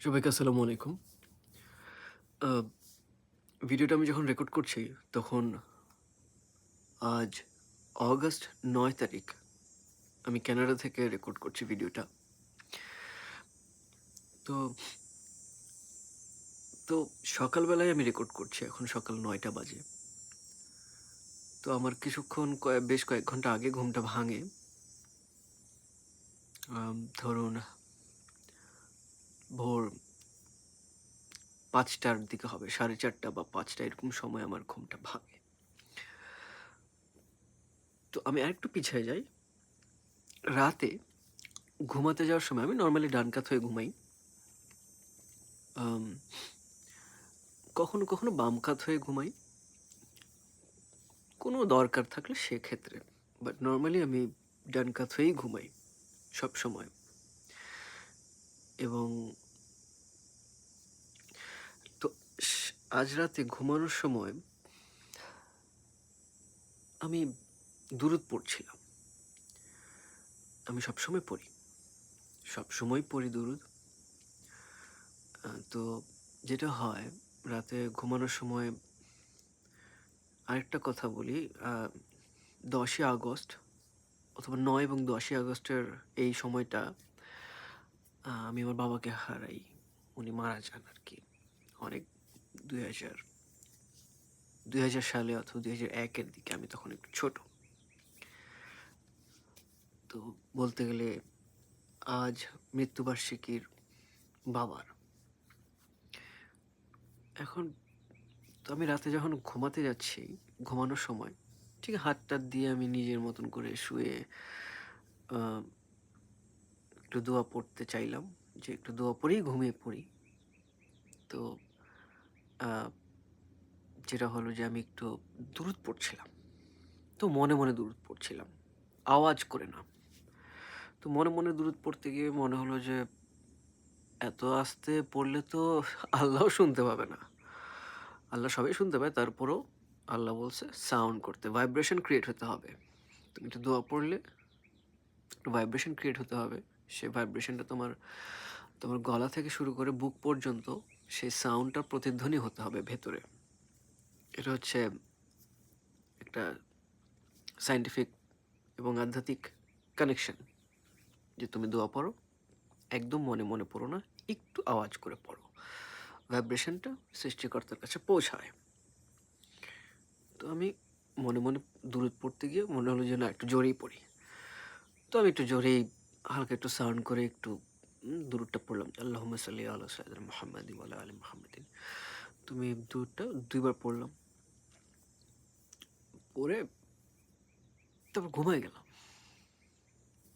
সবাইকে আসসালামু আলাইকুম। ভিডিওটা আমি যখন রেকর্ড করছি, তখন আজ অগাস্ট নয় তারিখ। আমি কানাডা থেকে রেকর্ড করছি ভিডিওটা। তো তো সকালবেলায় আমি রেকর্ড করছি। এখন সকাল নয়টা বাজে। তো আমার কিছুক্ষণ বেশ কয়েক ঘণ্টা আগে ঘুমটা ভাঙে। ধরুন ভোর পাঁচটার দিকে হবে। ৪:৩০ বা পাঁচটা এরকম সময় আমার ঘুমটা ভাঙে। তো আমি আরেকটু পিছিয়ে যাই। রাতে ঘুমাতে যাওয়ার সময় আমি নর্মালি ডান কাত হয়ে ঘুমাই। কখনো, কখনো বাম কাত হয়ে ঘুমাই। কোনো দরকার থাকলে সেক্ষেত্রে। বাট নর্মালি আমি ডান কাত হয়েই ঘুমাই সবসময়। এবং তো আজ রাতে ঘুমানোর সময় আমি দুরূদ পড়ছিলাম। আমি সবসময় পড়ি। সবসময় পড়ি দুরূদ। আ, তো যেটা হয়, রাতে ঘুমানোর সময় আরেকটা কথা বলি ১০ই আগস্ট অথবা নয় এবং ১০ই আগস্টের এই সময়টা আমি আমার বাবাকে হারাই। উনি মারা যান আর কি অনেক ২০০০ ২০০০ সালে অথবা দুই হাজার একের দিকে আমি তখন একটু ছোট। তো বলতে গেলে আজ মৃত্যুবার্ষিকীর বাবার। এখন তো আমি রাতে যখন ঘুমাতে যাচ্ছি, ঘুমানোর সময় ঠিক হাত-টাত দিয়ে আমি নিজের মতন করে শুয়ে একটু দোয়া পড়তে চাইলাম যে একটু দোয়া পড়েই ঘুমিয়ে পড়ি। তো যেটা হলো যে আমি একটু দূরত পড়ছিলাম। তো মনে, মনে দূরত পড়ছিলাম। আওয়াজ করে না। তো মনে, মনে দূরত পড়তে গিয়ে মনে হলো যে এত আস্তে পড়লে তো আল্লাহও শুনতে পাবে না। আল্লাহ সবই শুনতে পায় তারপরেও আল্লাহ বলছে সাউন্ড করতে, ভাইব্রেশন ক্রিয়েট হতে হবে। তুমি একটু দোয়া পড়লে একটু ভাইব্রেশন ক্রিয়েট হতে হবে। সেই ভাইব্রেশনটা তোমার, তোমার গলা থেকে শুরু করে বুক পর্যন্ত সেই সাউন্ডটা প্রতিধ্বনি হতে হবে ভেতরে। এটা হচ্ছে একটা সায়েন্টিফিক এবং আধ্যাত্মিক কানেকশন। যে তুমি দোয়া পড়ো, একদম মনে, মনে পড়ো না, একটু আওয়াজ করে পড়ো। ভাইব্রেশনটা সৃষ্টিকর্তার কাছে পৌঁছায়। তো আমি মনে, মনে দূরত পড়তে গিয়ে মনে হলো যে না একটু জোরেই পড়ি। তো আমি একটু জোরেই হালকা একটু সাউন্ড করে একটু উম দুরূদটা পড়লাম। আল্লাহ সাল্লি আলা সাইয়্যিদিনা মুহাম্মাদিন ওয়া আলা আলি তুমি দূরটা আমি দুরূদটা ২ বার পড়লাম। পড়ে তারপর ঘুমায়ে গেলাম।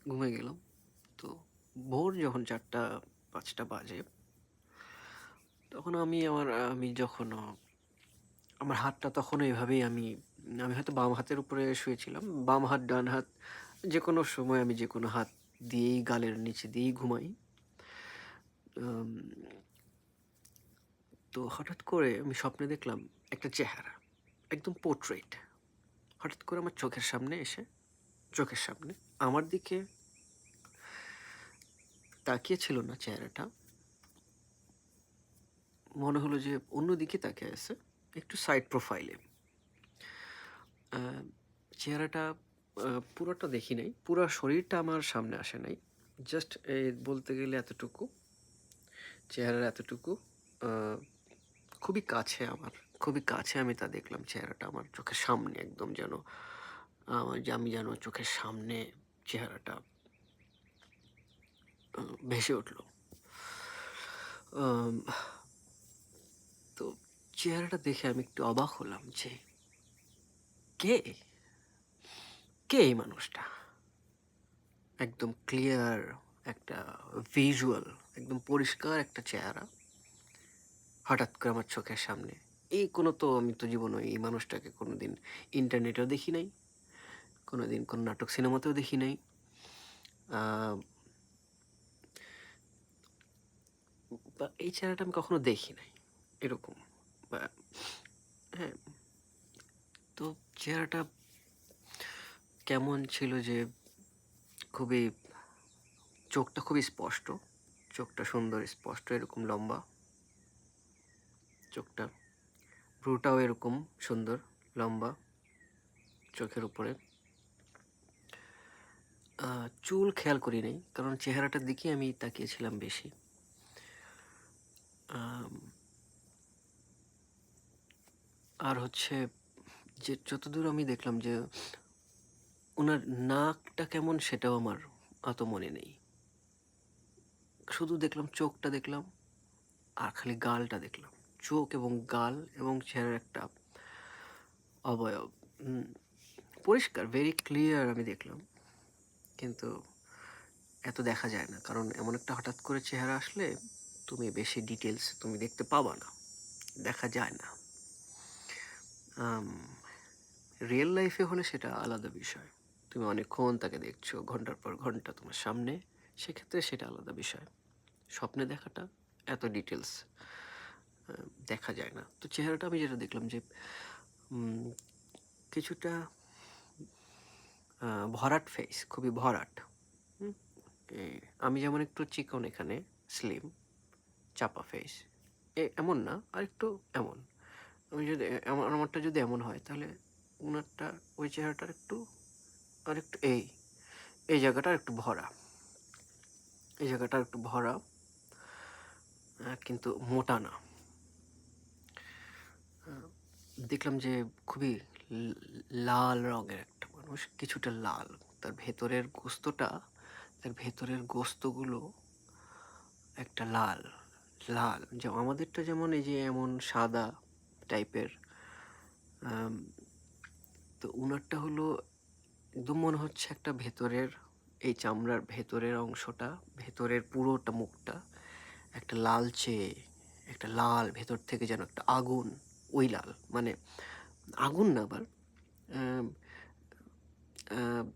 ঘুমায়ে গেলাম। তো ভোর যখন ৪টা-৫টা বাজে তখন আমি আমার আমি যখন আমার হাতটা তখন এভাবেই আমি আমি হয়তো বাম হাতের উপরে শুয়েছিলাম। বাম হাত, ডান হাত যে কোনো সময় আমি যে কোনো হাত দিয়েই গালের নিচে দিয়েই ঘুমাই। তো হঠাৎ করে আমি স্বপ্নে দেখলাম একটা চেহারা। একদম পোর্ট্রেট। হঠাৎ করে আমার চোখের সামনে এসে, চোখের সামনে আমার দিকে তাকিয়ে ছিল না চেহারাটা। মনে হলো যে অন্যদিকে তাকিয়ে আছে। একটু সাইড প্রোফাইলে। চেহারাটা পুরোটা দেখি নাই। পুরো শরীরটা আমার সামনে আসে নাই। জাস্ট বলতে গেলে এতটুকু। চেহারার এতটুকু। খুবই কাছে আমার। খুবই কাছে আমি তা দেখলাম চেহারাটা আমার চোখের সামনে একদম যেন, আমার আমি যেন চোখের সামনে চেহারাটা ভেসে উঠল। তো চেহারাটা দেখে আমি একটু অবাক হলাম যে, কে? কে এই মানুষটা? একদম ক্লিয়ার একটা ভিজুয়াল একদম পরিষ্কার একটা চেহারা। হঠাৎ করে আমার চোখের সামনে। এই কোনো তো আমি তো জীবনে এই মানুষটাকে কোনো দিন ইন্টারনেটেও দেখি নাই। কোনো দিন কোনো নাটক সিনেমাতেও দেখি নাই। বা এই চেহারাটা আমি কখনো দেখি নাই। এরকম বা হ্যাঁ। তো চেহারাটা কেমন ছিল যে খুবই, চোখটা খুবই স্পষ্ট। চোখটা সুন্দর, স্পষ্ট এরকম লম্বা, চোখটা ভ্রুটাও এরকম সুন্দর, লম্বা চোখের উপরে চুল খেয়াল করি নাই কারণ চেহারাটার দিকে আমি তাকিয়েছিলাম বেশি আর হচ্ছে যে যতদূর আমি দেখলাম যে ওনার নাকটা কেমন সেটাও আমার অত মনে নেই। শুধু দেখলাম, চোখটা দেখলাম আর খালি গালটা দেখলাম। চোখ এবং গাল এবং চেহারার একটা অবয়ব। পরিষ্কার ভেরি ক্লিয়ার আমি দেখলাম। কিন্তু এত দেখা যায় না, কারণ এমন একটা হঠাৎ করে চেহারা আসলে তুমি বেশি ডিটেলস তুমি দেখতে পাবা না, দেখা যায় না। রিয়েল লাইফে হলে সেটা আলাদা বিষয়। তুমি অনেকক্ষণ তাকে দেখছ, ঘণ্টার পর ঘণ্টা তোমার সামনে, সেক্ষেত্রে সেটা আলাদা বিষয়। স্বপ্নে দেখাটা এত ডিটেলস দেখা যায় না। তো চেহারাটা আমি যেটা দেখলাম যে কিছুটা ভরাট ফেস খুবই ভরাট। আমি যেমন একটু চিকন এখানে স্লিম চাপা ফেস এমন না, আর একটু এমন। আমি যদি আমারটা যদি এমন হয়, তাহলে ওনারটা ওই চেহারাটার একটু আর একটু এই এই জায়গাটা একটু ভরা। এই জায়গাটা একটু ভরা কিন্তু মোটা না। দেখলাম যে খুবই লাল রঙের একটা মানুষ, কিছুটা লাল। তার ভেতরের গোস্তটা, তার ভেতরের গোস্তগুলো একটা লাল লাল। যেমন আমাদেরটা যেমন এই যে এমন সাদা টাইপের তো উনারটা হলো একদম মনে হচ্ছে একটা ভেতরের, এই চামড়ার ভেতরের অংশটা, ভেতরের পুরোটা মুখটা একটা লালচে, একটা লাল ভেতর থেকে যেন একটা আগুন, ওই লাল মানে আগুন না আবার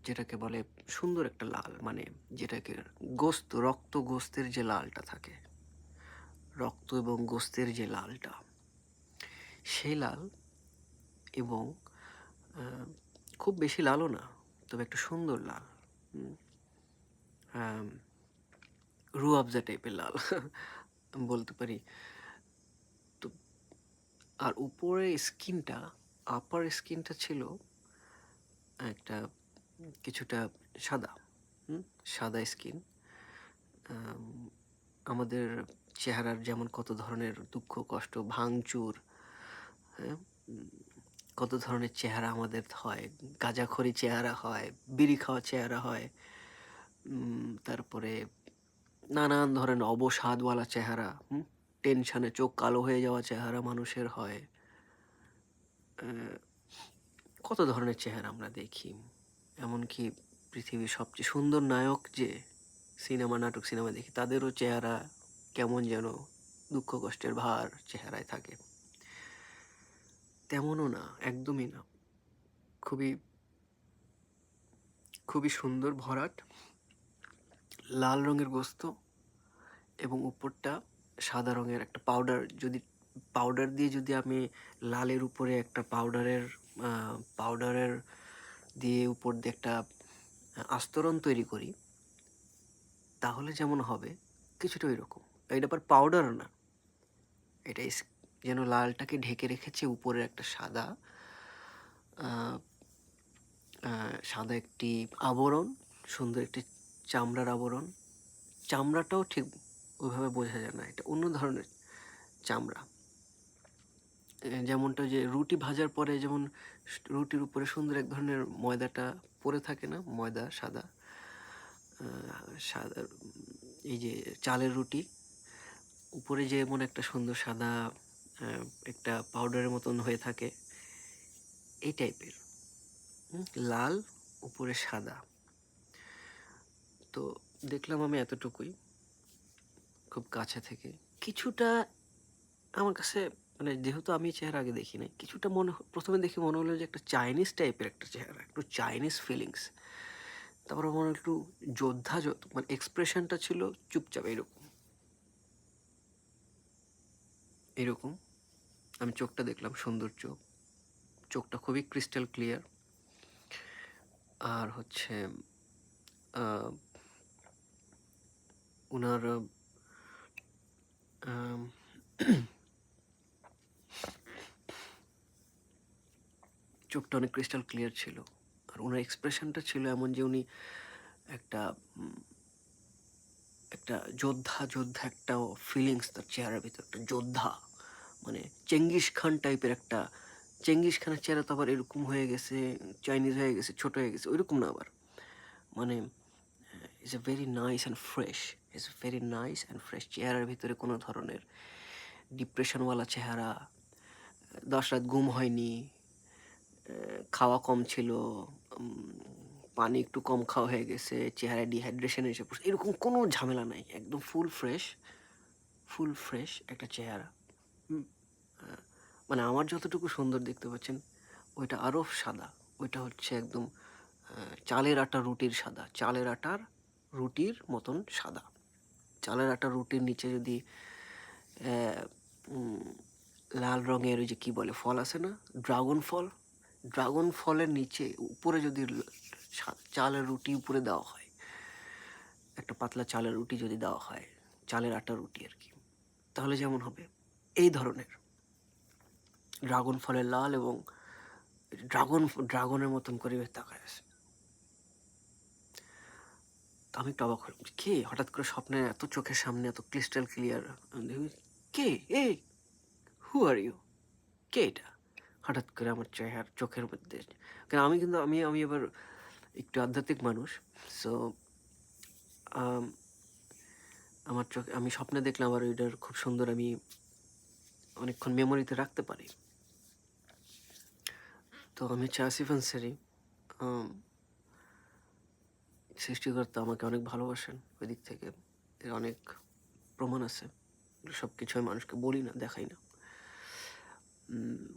যেটাকে বলে সুন্দর একটা লাল মানে যেটাকে গোস্ত, রক্ত গোস্তের যে লালটা থাকে, রক্ত এবং গোস্তের যে লালটা, সেই লাল এবং খুব বেশি লালও না তবে একটা সুন্দর লাল। রু আফজা টাইপের লাল বলতে পারি। তো, আর উপরে স্কিনটা আপার স্কিনটা ছিল একটা কিছুটা সাদা সাদা স্কিন। আমাদের চেহারার যেমন কত ধরনের দুঃখ, কষ্ট, ভাঙচুর হ্যাঁ কত ধরনের চেহারা আমাদের হয়? গাঁজাখড়ি চেহারা হয়, বিড়ি খাওয়া চেহারা হয় তারপরে নানান ধরনের অবসাদওয়ালা চেহারা টেনশনে চোখ কালো হয়ে যাওয়া চেহারা মানুষের হয়। কত ধরনের চেহারা আমরা দেখি? এমনকি পৃথিবীর সবচেয়ে সুন্দর নায়ক যে সিনেমা, নাটক, সিনেমা দেখি, তাদেরও চেহারা কেমন যেন দুঃখ কষ্টের ভার চেহারায় থাকে। তেমনও না, একদমই না। খুবই খুবই সুন্দর ভরাট, লাল রঙের গোস্ত এবং উপরটা সাদা রঙের একটা পাউডার যদি পাউডার দিয়ে যদি আমি লালের উপরে একটা পাউডারের পাউডারের দিয়ে উপর দিয়ে একটা আস্তরণ তৈরি করি, তাহলে যেমন হবে, কিছুটা ওই রকম এটা আবার পাউডার না। এটা যেন লালটাকে ঢেকে রেখেছে উপরে একটা সাদা সাদা একটি আবরণ, সুন্দর একটি চামড়ার আবরণ। চামড়াটাও ঠিক ওইভাবে বোঝা যায় না, এটা অন্য ধরনের চামড়া। যেমনটা যে রুটি ভাজার পরে যেমন রুটির উপরে সুন্দর এক ধরনের ময়দাটা পড়ে থাকে না, ময়দা সাদা সাদা, এই যে চালের রুটি, উপরে যেমন একটা সুন্দর সাদা একটা পাউডারের মতন হয়ে থাকে। এই টাইপের লাল, উপরে সাদা। তো দেখলাম আমি এতটুকুই খুব কাছে থেকে। কিছুটা আমার কাছে মানে যেহেতু আমি চেহারা আগে দেখি নাই, কিছুটা মনে প্রথমে দেখে মনে হলো যে একটা চাইনিজ টাইপের একটা চেহারা, একটু চাইনিজ ফিলিংস তারপর মনে হলো একটু যোদ্ধা মানে এক্সপ্রেশনটা ছিল চুপচাপ এরকম। এরকম। আমি চোখটা দেখলাম, সুন্দর চোখ। চোখটা খুবই ক্রিস্টাল ক্লিয়ার আর হচ্ছে ওনার চোখটা অনেক ক্রিস্টাল ক্লিয়ার ছিল। আর ওনার এক্সপ্রেশনটা ছিল এমন যে উনি একটা একটা যোদ্ধা যোদ্ধা একটা ফিলিংস তার চেহারার ভিতর, একটা যোদ্ধা। মানে চেঙ্গিস খান টাইপের একটা, চেঙ্গিস খানের চেহারা তো আবার এরকম হয়ে গেছে চাইনিজ হয়ে গেছে, ছোট হয়ে গেছে, ওইরকম না আবার। মানে is a very nice and fresh is very nice and fresh চেহারার ভিতরে কোনো ধরনের ডিপ্রেশনওয়ালা চেহারা, দশ রাত ঘুম হয়নি খাওয়া কম ছিল পানি একটু কম খাওয়া হয়ে গেছে চেহারায় ডিহাইড্রেশন এসে পড়ছে, এরকম কোনো ঝামেলা নাই, একদম ফুল ফ্রেশ ফুল ফ্রেশ একটা চেহারা। মানে আমার যতটুকু সুন্দর দেখতে পাচ্ছেন, ওইটা আরও সাদা। ওইটা হচ্ছে একদম চালের আটা রুটির সাদা। চালের আটার রুটির মতন সাদা। চালের আটা রুটির নিচে যদি লাল রঙের ওই যে কী বলে, ফল আছে না? ড্রাগন ফল। ড্রাগন ফলের নিচে উপরে যদি চালের রুটি উপরে দেওয়া হয়, একটা পাতলা চালের রুটি যদি দেওয়া হয়, চালের আটা রুটি আর কি, তাহলে যেমন হবে। এই ধরনের। ড্রাগন ফলের লাল এবং ড্রাগন, ড্রাগনের মতন করে তাকায় তো আমি একটু অবাক হলাম কে? হঠাৎ করে স্বপ্নে এত চোখের সামনে এত ক্রিস্টাল ক্লিয়ার কে? এ? হু আর ইউ কে এটা? হঠাৎ করে আমার চেহার চোখের মধ্যে কেন আমি কিন্তু, আমি আমি এবার একটু আধ্যাত্মিক মানুষ সো আমার চোখ, আমি স্বপ্নে দেখলাম আবার ওইটার খুব সুন্দর আমি অনেকক্ষণ মেমোরিতে রাখতে পারি। তো আমি আসিফ আনসারি। সৃষ্টিকর্তা আমাকে অনেক ভালোবাসেন ওই দিক থেকে। এর অনেক প্রমাণ আছে। সব কিছু আমি মানুষকে বলি না, দেখাই না।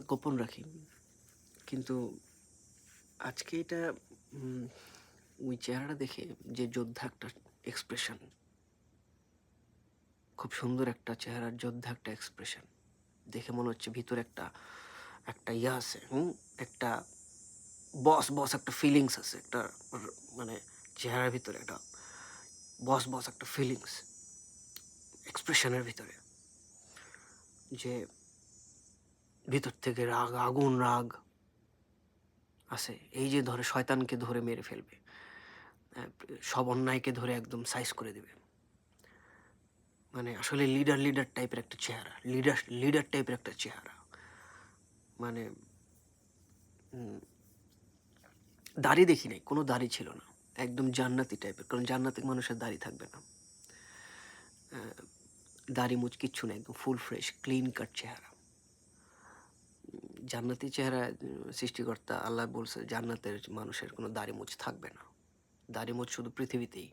গোপন রাখি। কিন্তু আজকে এটা ওই চেহারাটা দেখে যে যোদ্ধা একটা এক্সপ্রেশন খুব সুন্দর একটা চেহারার যোদ্ধা একটা এক্সপ্রেশন দেখে মনে হচ্ছে ভিতরে একটা একটা ইয়ে আছে, হুম? একটা বস বস একটা ফিলিংস আছে, একটা মানে চেহারার ভিতরে, একটা বস বস একটা ফিলিংস এক্সপ্রেশনের ভিতরে। যে ভিতর থেকে রাগ, আগুন রাগ আছে, এই যে ধরে শয়তানকে ধরে মেরে ফেলবে সব অন্যায়কে ধরে একদম সাইজ করে দেবে। মানে আসলে লিডার লিডার টাইপের একটা চেহারা লিডার লিডার টাইপের একটা চেহারা। মানে দাড়ি দেখি নাই, কোনো দাড়ি ছিল না। একদম জান্নাতি টাইপের কারণ জান্নাতি মানুষের দাড়ি থাকবে না। দাড়ি মুচ কিচ্ছু না একদম ফুল ফ্রেশ ক্লিন কাট চেহারা। জান্নাতি চেহারা সৃষ্টিকর্তা আল্লাহ বলছে, জান্নাতের মানুষের কোনো দাড়ি মুচ থাকবে না। দাড়ি মুচ শুধু পৃথিবীতেই।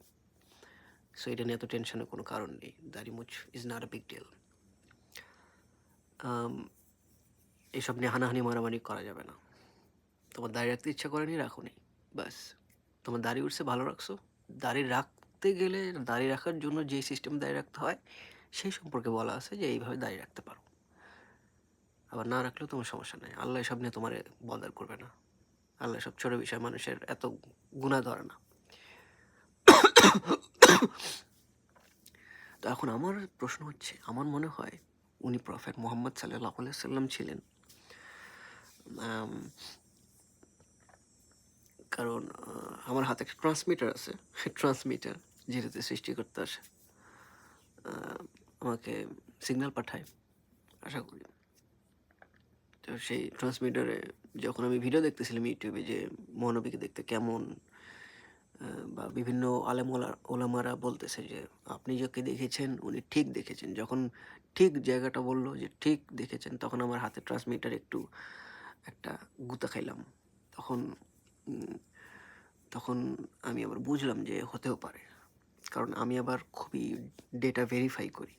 সো এটা নিয়ে এত টেনশনের কোনো কারণ নেই। দাড়ি মুচ is not a big deal এসব নিয়ে হানাহানি মারামারি করা যাবে না। তোমার দাড়ি রাখতে ইচ্ছা করেনি রাখো নি ব্যাস। তোমার দাড়ি উঠছে, ভালো রাখছো। দাড়ি রাখতে গেলে, দাড়ি রাখার জন্য যে সিস্টেম দাড়ি রাখতে হয়, সেই সম্পর্কে বলা আছে যে এইভাবে দাড়ি রাখতে পারো। আবার না রাখলেও তোমার সমস্যা নেই। আল্লাহ এসব নিয়ে তোমার বদার করবে না। আল্লাহ সব ছোট বিষয় মানুষের এত গুণা ধরে না। তো এখন আমার প্রশ্ন হচ্ছে, আমার মনে হয় উনি প্রফেট মোহাম্মদ সাল্লাহ সাল্লাম ছিলেন। কারণ আমার হাতে একটা ট্রান্সমিটার আছে। ট্রান্সমিটার যেটাতে সৃষ্টিকর্তা আসে। আমাকে সিগন্যাল পাঠায়, আশা করি। তো সেই ট্রান্সমিটারে যখন আমি ভিডিও দেখতেছিলাম ইউটিউবে যে মহানবীকে দেখতে কেমন বা বিভিন্ন আলেম ওলা- ওলামারা বলতেছে যে, আপনি যাকে দেখেছেন, উনি ঠিক দেখেছেন। যখন ঠিক জায়গাটা বলল যে ঠিক দেখেছেন, তখন আমার হাতে ট্রান্সমিটার একটু একটা গুতা খাইলাম। তখন তখন আমি আবার বুঝলাম যে হতেও পারে। কারণ আমি আবার খুবই ডেটা ভেরিফাই করি।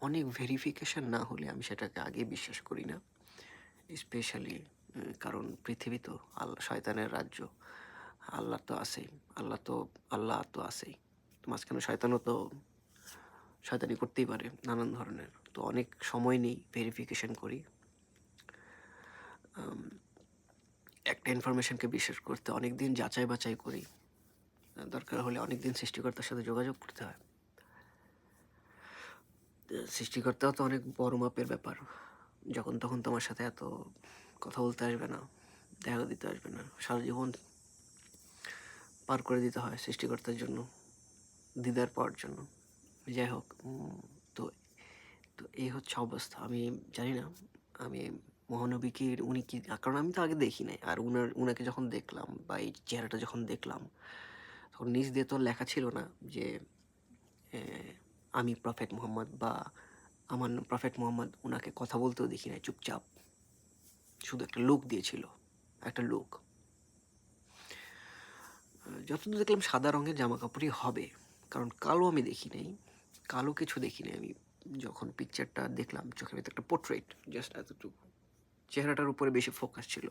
অনেক ভেরিফিকেশান না হলে আমি সেটাকে আগে বিশ্বাস করি না। স্পেশালি কারণ পৃথিবী তো আল্লাহ শয়তানের রাজ্য। আল্লাহ তো আছেই। আল্লাহ তো আল্লাহ তো আছেই। মাঝখানে শয়তানও তো শয়তানি করতেই পারে নানান ধরনের। তো অনেক সময় নেই ভেরিফিকেশন করি। একটা ইনফরমেশনকে বিশ্বাস করতে অনেক দিন যাচাই বাছাই করি। দরকার হলে অনেক দিন সৃষ্টিকর্তার সাথে যোগাযোগ করতে হয়। সৃষ্টিকর্তাও তো অনেক বড় মাপের ব্যাপার। যখন তখন তোমার সাথে এত কথা বলতে আসবে না, দেখা দিতে আসবে না। সারা জীবন পার করে দিতে হয় সৃষ্টিকর্তার জন্য, দিদার পাওয়ার জন্য। যাই হোক তো তো এই হচ্ছে অবস্থা। আমি জানি না, আমি মহানবীকে উনি কি, কারণ আমি তো আগে দেখি নাই। আর উনার, উনাকে যখন দেখলাম বা এই চেহারাটা যখন দেখলাম, তখন নিজ দিয়ে তো লেখা ছিল না যে আমি প্রফেট মোহাম্মদ বা আমার প্রফেট মোহাম্মদ ওনাকে কথা বলতেও দেখি নাই, চুপচাপ। শুধু একটা লোক দিয়েছিল, একটা লোক। যতদূর দেখলাম সাদা রঙের জামা কাপড়ই হবে, কারণ কালো আমি দেখি নাই। কালো কিছু দেখি নাই আমি, যখন পিকচারটা দেখলাম, চোখের ভিতরে একটা পোর্ট্রেট জাস্ট এতটুকু। চেহারাটার উপরে বেশি ফোকাস ছিল।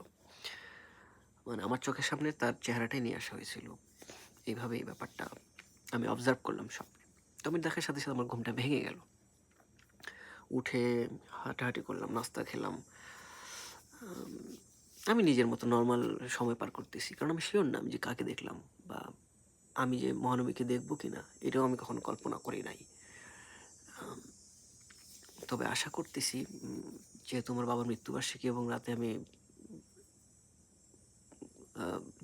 মানে আমার চোখের সামনে তার চেহারাটাই নিয়ে আসা হয়েছিল। এইভাবে এই ব্যাপারটা আমি অবজার্ভ করলাম স্বপ্নে তো আমি দেখার সাথে সাথে আমার ঘুমটা ভেঙে গেল। উঠে হাঁটাহাঁটি করলাম, নাস্তা খেলাম। আমি নিজের মতো নর্মাল সময় পার করতেছি। কারণ আমি শিওর না আমি যে কাকে দেখলাম বা আমি যে মহানবীকে দেখব কি না এটাও আমি কখনো কল্পনা করি নাই। তবে আশা করতেছি যেহেতু আমার বাবার মৃত্যুবার্ষিকী এবং রাতে আমি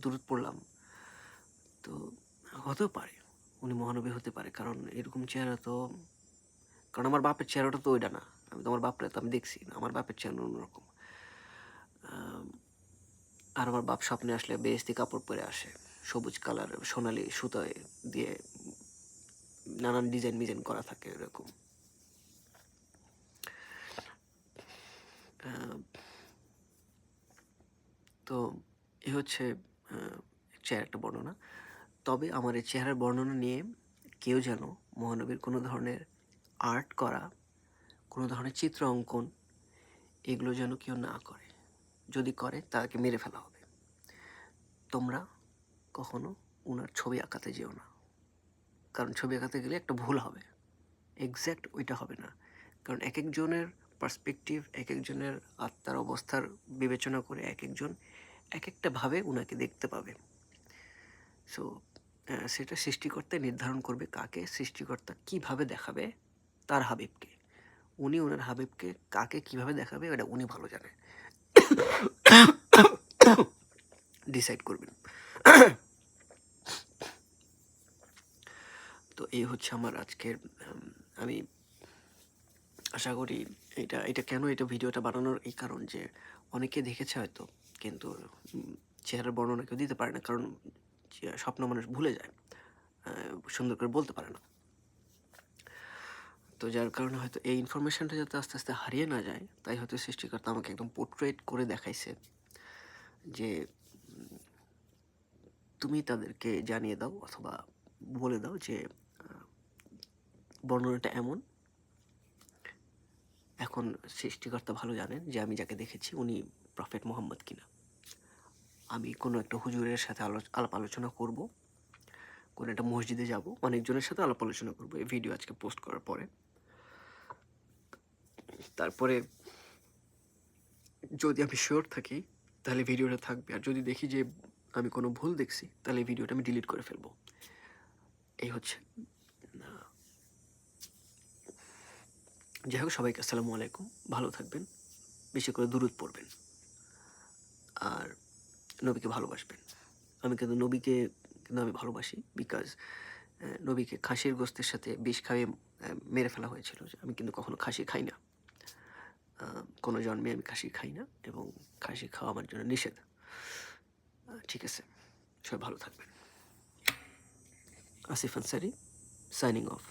দূরত পড়লাম। তো হতেও পারে, উনি মহানবী হতে পারে, কারণ এরকম চেহারা তো, কারণ আমার বাপের চেহারাটা তো ওইটা না। আমি তো আমার বাপরে তো আমি দেখছি আমার বাপের চেহারা অন্যরকম। আর আমার বাপ স্বপ্নে আসলে বেস্তি কাপড় পরে আসে, সবুজ কালার সোনালি সুতায় দিয়ে, নানান ডিজাইন মিজাইন করা থাকে এরকম। তো এ হচ্ছে আহ, চেহারাটা বর্ণনা। তবে আমার এই চেহারার বর্ণনা নিয়ে কেউ যেন মহানবীর কোনো ধরনের আর্ট করা কোনো ধরনের চিত্র অঙ্কন এগুলো যেন কেউ না করে। যদি করে তাকে মেরে ফেলা হবে। তোমরা কখনো ওনার ছবি আঁকাতে যেও না। কারণ ছবি আঁকাতে গেলে একটা ভুল হবে। এক্স্যাক্ট ওইটা হবে না। কারণ এক একজনের পার্সপেক্টিভ এক একজনের আত্মার অবস্থার বিবেচনা করে এক একজন এক একটা ভাবে ওনাকে দেখতে পাবে। সো সেটা সৃষ্টিকর্তা নির্ধারণ করবে কাকে, সৃষ্টিকর্তা কীভাবে দেখাবে তার হাবিবকে। উনি ওনার হাবিবকে কাকে কীভাবে দেখাবে এটা উনি ভালো জানে। ডিসাইড করবেন। তো এই হচ্ছে আমার আজকের আমি আশা করি এটা এটা কেন এটা ভিডিওটা বানানোর এই কারণ যে অনেকে দেখেছে হয়তো কিন্তু চেহারার বর্ণনা কেউ দিতে পারে না, কারণ স্বপ্ন মানুষ ভুলে যায় সুন্দর করে বলতে পারে না। তো যার কারণে হয়তো এই ইনফরমেশনটা যাতে আস্তে আস্তে হারিয়ে না যায়, তাই হয়তো সৃষ্টিকর্তা আমাকে একদম পোর্ট্রেট করে দেখাইছে যে তুমি তাদেরকে জানিয়ে দাও অথবা বলে দাও যে বর্ণনাটা এমন। এখন সৃষ্টিকর্তা ভালো জানেন যে আমি যাকে দেখেছি, উনি প্রফেট মোহাম্মদ কিনা। আমি কোনো একটা হুজুরের সাথে আলো, আলাপ আলোচনা করব। কোনো একটা মসজিদে যাব। অনেকজনের সাথে আলাপ আলোচনা করব। এই ভিডিও আজকে পোস্ট করার পরে। তারপরে যদি আমি শিওর থাকি, তাহলে ভিডিওটা থাকবে। আর যদি দেখি যে আমি কোনো ভুল দেখছি, তাহলে এই ভিডিওটা আমি ডিলিট করে ফেলব। এই হচ্ছে। যাই হোক, সবাইকে আসসালামু আলাইকুম। ভালো থাকবেন। বেশি করে দূরত পড়বেন। আর নবীকে ভালোবাসবেন। আমি কিন্তু নবীকে কিন্তু আমি ভালোবাসি বিকজ নবীকে খাসির গোস্তের সাথে বিষ খাইয়ে মেরে ফেলা হয়েছিল আমি কিন্তু কখনো খাসি খাই না। কোনো জন্মে আমি খাসি খাই না এবং খাসি খাওয়া আমার জন্য নিষেধ। ঠিক আছে, সবাই ভালো থাকবেন। Asif Ansari signing off